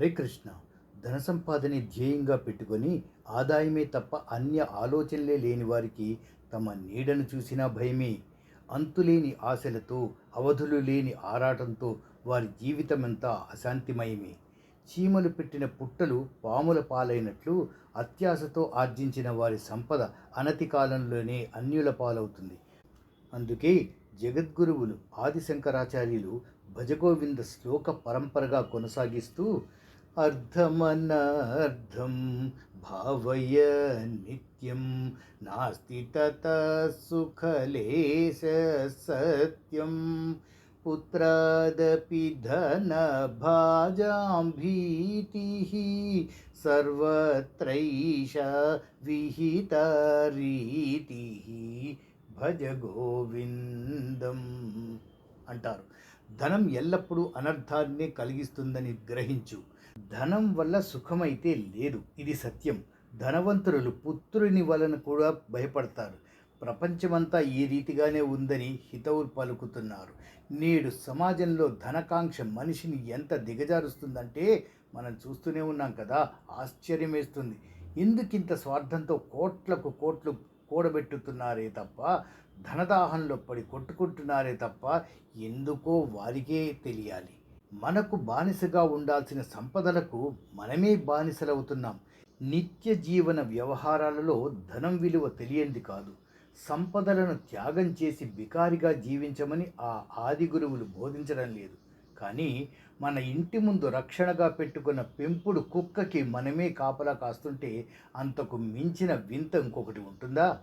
హరే కృష్ణ. ధన సంపాదనే ధ్యేయంగా పెట్టుకొని ఆదాయమే తప్ప అన్య ఆలోచనలే లేని వారికి తమ నీడను చూసినా భయమే. అంతులేని ఆశలతో అవధులు లేని ఆరాటంతో వారి జీవితమంతా అశాంతిమయమే. చీమలు పెట్టిన పుట్టలు పాముల పాలైనట్లు అత్యాశతో ఆర్జించిన వారి సంపద అనతి కాలంలోనే అన్యుల పాలవుతుంది. అందుకే జగద్గురువులు ఆదిశంకరాచార్యులు భజగోవింద శ్లోక పరంపరగా కొనసాగిస్తూ అర్థమనర్థం భావయ నిత్యం నాస్తి తత సుఖలేశ సత్యం. పుత్రాదపి ధన భాజాం భీతి సర్వత్రైష విహిత రీతి భజ గోవిందం అంటారు. ధనం ఎల్లప్పుడూ అనర్థాన్ని కలిగిస్తుందని గ్రహించు. ధనం వల్ల సుఖమైతే లేదు. ఇది సత్యం. ధనవంతులు పుత్రుని వలన కూడా భయపడతారు. ప్రపంచమంతా ఈ రీతిగానే ఉందని హితవులు పలుకుతున్నారు. నేడు సమాజంలో ధనకాంక్ష మనిషిని ఎంత దిగజారుస్తుందంటే మనం చూస్తూనే ఉన్నాం కదా ఆశ్చర్యమేస్తుంది. ఎందుకింత స్వార్థంతో కోట్లకు కోట్లు కూడబెట్టుతున్నారే తప్ప ధనదాహంలో పడి కొట్టుకుంటున్నారే తప్ప ఎందుకో వారికే తెలియాలి. మనకు బానిసగా ఉండాల్సిన సంపదలకు మనమే బానిసలవుతున్నాం. నిత్య జీవన వ్యవహారాలలో ధనం విలువ తెలియంది కాదు. సంపదలను త్యాగం చేసి బికారిగా జీవించమని ఆ ఆది గురువులు బోధించడం లేదు. కానీ మన ఇంటి ముందు రక్షణగా పెట్టుకున్న పెంపుడు కుక్కకి మనమే కాపలా కాస్తుంటే అంతకు మించిన వింత ఇంకొకటి ఉంటుందా?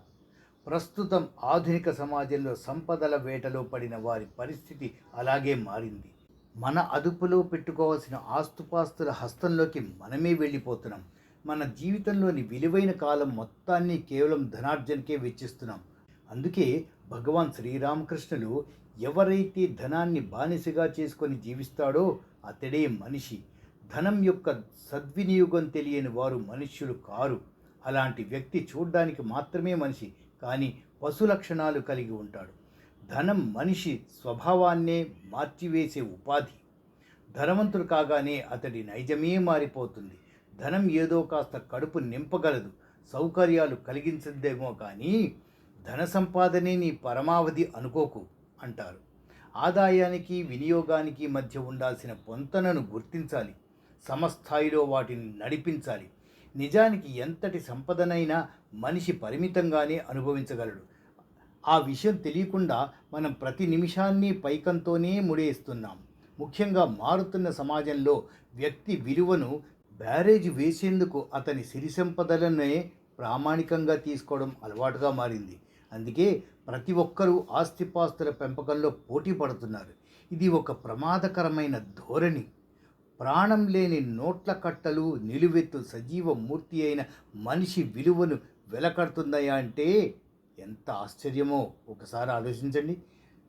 ప్రస్తుతం ఆధునిక సమాజంలో సంపదల వేటలో పడిన వారి పరిస్థితి అలాగే మారింది. మన అదుపులో పెట్టుకోవాల్సిన ఆస్తుపాస్తుల హస్తంలోకి మనమే వెళ్ళిపోతున్నాం. మన జీవితంలోని విలువైన కాలం మొత్తాన్ని కేవలం ధనార్జనకే వెచ్చిస్తున్నాం. అందుకే భగవాన్ శ్రీరామకృష్ణులు ఎవరైతే ధనాన్ని బానిసగా చేసుకొని జీవిస్తాడో అతడే మనిషి. ధనం యొక్క సద్వినియోగం తెలియని వారు మనుష్యులు కారు. అలాంటి వ్యక్తి చూడ్డానికి మాత్రమే మనిషి కానీ పశు లక్షణాలు కలిగి ఉంటాడు. ధనం మనిషి స్వభావాన్నే మార్చివేసే ఉపాధి. ధనవంతుడు కాగానే అతడి నైజమే మారిపోతుంది. ధనం ఏదో కాస్త కడుపు నింపగలదు. సౌకర్యాలు కలిగించదేమో కానీ ధన సంపాదనే నీ పరమావధి అనుకోకు అంటారు. ఆదాయానికి వినియోగానికి మధ్య ఉండాల్సిన పొంతనను గుర్తించాలి. సమస్థాయిలో వాటిని నడిపించాలి. నిజానికి ఎంతటి సంపదనైనా మనిషి పరిమితంగానే అనుభవించగలడు. ఆ విషయం తెలియకుండా మనం ప్రతి నిమిషాన్ని పైకంతోనే ముడేస్తున్నాం. ముఖ్యంగా మారుతున్న సమాజంలో వ్యక్తి విలువను బ్యారేజ్ వేసేందుకు అతని సిరి సంపదలనే ప్రామాణికంగా తీసుకోవడం అలవాటుగా మారింది. అందుకే ప్రతి ఒక్కరూ ఆస్తిపాస్తుల పెంపకంలో పోటీ పడుతున్నారు. ఇది ఒక ప్రమాదకరమైన ధోరణి. ప్రాణం లేని నోట్ల కట్టలు నిలువెత్తు సజీవ మూర్తి అయిన మనిషి విలువను వెలకడుతున్నాయా అంటే ఎంత ఆశ్చర్యమో ఒకసారి ఆలోచించండి.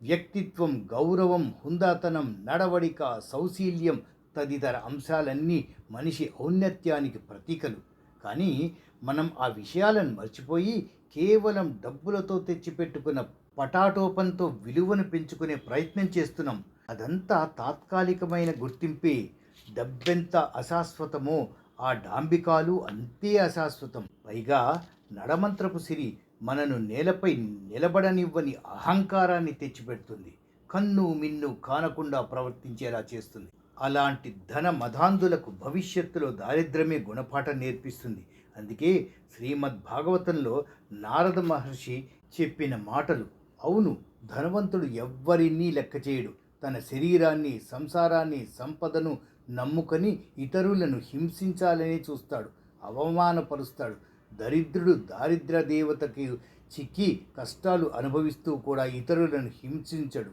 వ్యక్తిత్వం గౌరవం హుందాతనం నడవడిక సౌశీల్యం తదితర అంశాలన్నీ మనిషి ఔన్నత్యానికి ప్రతీకలు. కానీ మనం ఆ విషయాలను మర్చిపోయి కేవలం డబ్బులతో తెచ్చిపెట్టుకున్న పటాటోపంతో విలువను పెంచుకునే ప్రయత్నం చేస్తున్నాం. అదంతా తాత్కాలికమైన గుర్తింపే. డబ్బెంత అశాశ్వతమో ఆ డాంబికాలు అంతే అశాశ్వతం. పైగా నడమంత్రపు సిరి మనను నేలపై నిలబడనివ్వని అహంకారాన్ని తెచ్చిపెడుతుంది. కన్ను మిన్ను కానకుండా ప్రవర్తించేలా చేస్తుంది. అలాంటి ధన మధాంధులకు భవిష్యత్తులో దారిద్ర్యమే గుణపాఠం నేర్పిస్తుంది. అందుకే శ్రీమద్ భాగవతంలో నారద మహర్షి చెప్పిన మాటలు అవును ధనవంతుడు ఎవ్వరినీ లెక్క చేయడు. తన శరీరాన్ని సంసారాన్ని సంపదను నమ్ముకొని ఇతరులను హింసించాలని చూస్తాడు అవమానపరుస్తాడు. దరిద్రుడు దారిద్ర దేవతకి చిక్కి కష్టాలు అనుభవిస్తూ కూడా ఇతరులను హింసించడు.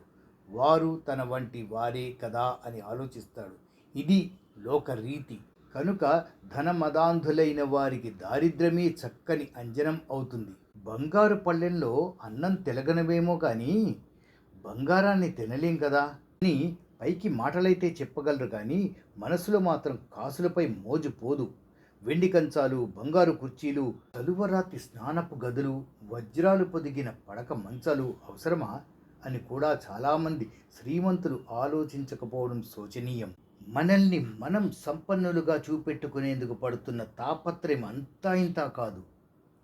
వారు తన వంటి వారే కదా అని ఆలోచిస్తాడు. ఇది లోకరీతి. కనుక ధనమదాంధులైన వారికి దారిద్ర్యమే చక్కని అంజనం అవుతుంది. బంగారు పళ్ళెంలో అన్నం తెలగనవేమో కానీ బంగారాన్ని తినలేం కదా? అని పైకి మాటలైతే చెప్పగలరు కానీ మనసులో మాత్రం కాసులపై మోజు పోదు. వెండి కంచాలు బంగారు కుర్చీలు తలువరాతి స్నానపు గదులు వజ్రాలు పొదిగిన పడక మంచాలు అవసరమా? అని కూడా చాలామంది శ్రీమంతులు ఆలోచించకపోవడం శోచనీయం. మనల్ని మనం సంపన్నులుగా చూపెట్టుకునేందుకు పడుతున్న తాపత్రయం అంతా ఇంతా కాదు.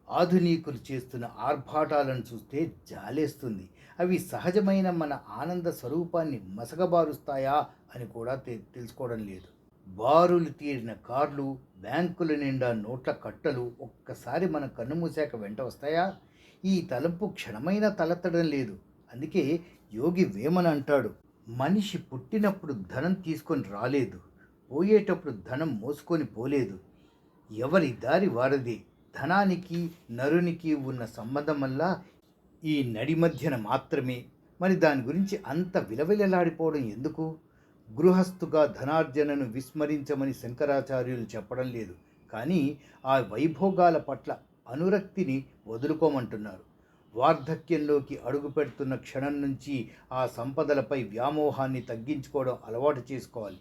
ఆధునికులు చేస్తున్న ఆర్భాటాలను చూస్తే జాలేస్తుంది. అవి సహజమైన మన ఆనంద స్వరూపాన్ని మసగబారుస్తాయా అని కూడా తెలుసుకోవడం లేదు. బారులు తీరిన కార్లు బ్యాంకుల నిండా నోట్ల కట్టలు ఒక్కసారి మన కన్ను మూసాక వెంట వస్తాయా? ఈ తలంపు క్షణమైన తలెత్తడం లేదు. అందుకే యోగి వేమన అంటాడు మనిషి పుట్టినప్పుడు ధనం తీసుకొని రాలేదు పోయేటప్పుడు ధనం మోసుకొని పోలేదు. ఎవరి దారి వారది? ధనానికి నరునికి ఉన్న సంబంధం వల్ల ఈ నడి మధ్యన మాత్రమే. మరి దాని గురించి అంత విలవిలలాడిపోవడం ఎందుకు? గృహస్థుగా ధనార్జనను విస్మరించమని శంకరాచార్యులు చెప్పడం లేదు. కానీ ఆ వైభోగాల పట్ల అనురక్తిని వదులుకోమంటున్నారు. వార్ధక్యంలోకి అడుగు పెడుతున్న క్షణం నుంచి ఆ సంపదలపై వ్యామోహాన్ని తగ్గించుకోవడం అలవాటు చేసుకోవాలి.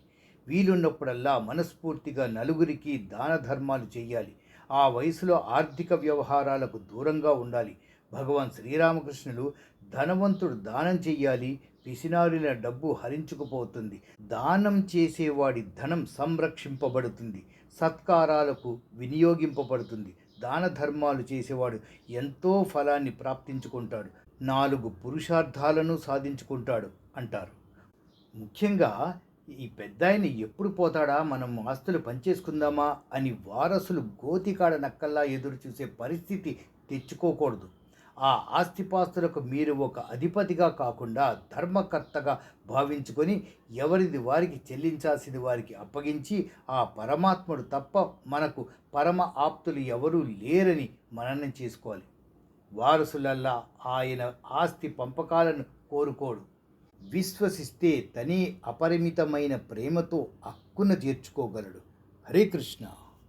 వీలున్నప్పుడల్లా మనస్ఫూర్తిగా నలుగురికి దాన ధర్మాలు చేయాలి. ఆ వయసులో ఆర్థిక వ్యవహారాలకు దూరంగా ఉండాలి. భగవాన్ శ్రీరామకృష్ణులు ధనవంతుడు దానం చెయ్యాలి. పిసినారిన డబ్బు హరించుకుపోతుంది. దానం చేసేవాడి ధనం సంరక్షింపబడుతుంది. సత్కారాలకు వినియోగింపబడుతుంది. దాన ధర్మాలు చేసేవాడు ఎంతో ఫలాన్ని ప్రాప్తించుకుంటాడు. నాలుగు పురుషార్థాలను సాధించుకుంటాడు అంటారు. ముఖ్యంగా ఈ పెద్ద ఆయన ఎప్పుడు పోతాడా? మనం ఆస్తులు పంచేసుకుందామా? అని వారసులు గోతికాడ నక్కల్లా ఎదురు చూసే పరిస్థితి తెచ్చుకోకూడదు. ఆ ఆస్తిపాస్తులకు మీరు ఒక అధిపతిగా కాకుండా ధర్మకర్తగా భావించుకొని ఎవరిది వారికి చెల్లించాల్సింది వారికి అప్పగించి ఆ పరమాత్ముడు తప్ప మనకు పరమ ఆప్తులు ఎవరూ లేరని మననం చేసుకోవాలి. వారసులల్లా ఆయన ఆస్తి పంపకాలను కోరుకోడు. విశ్వసిస్తే తనే అపరిమితమైన ప్రేమతో హక్కున చేర్చుకోగలడు. హరే కృష్ణ.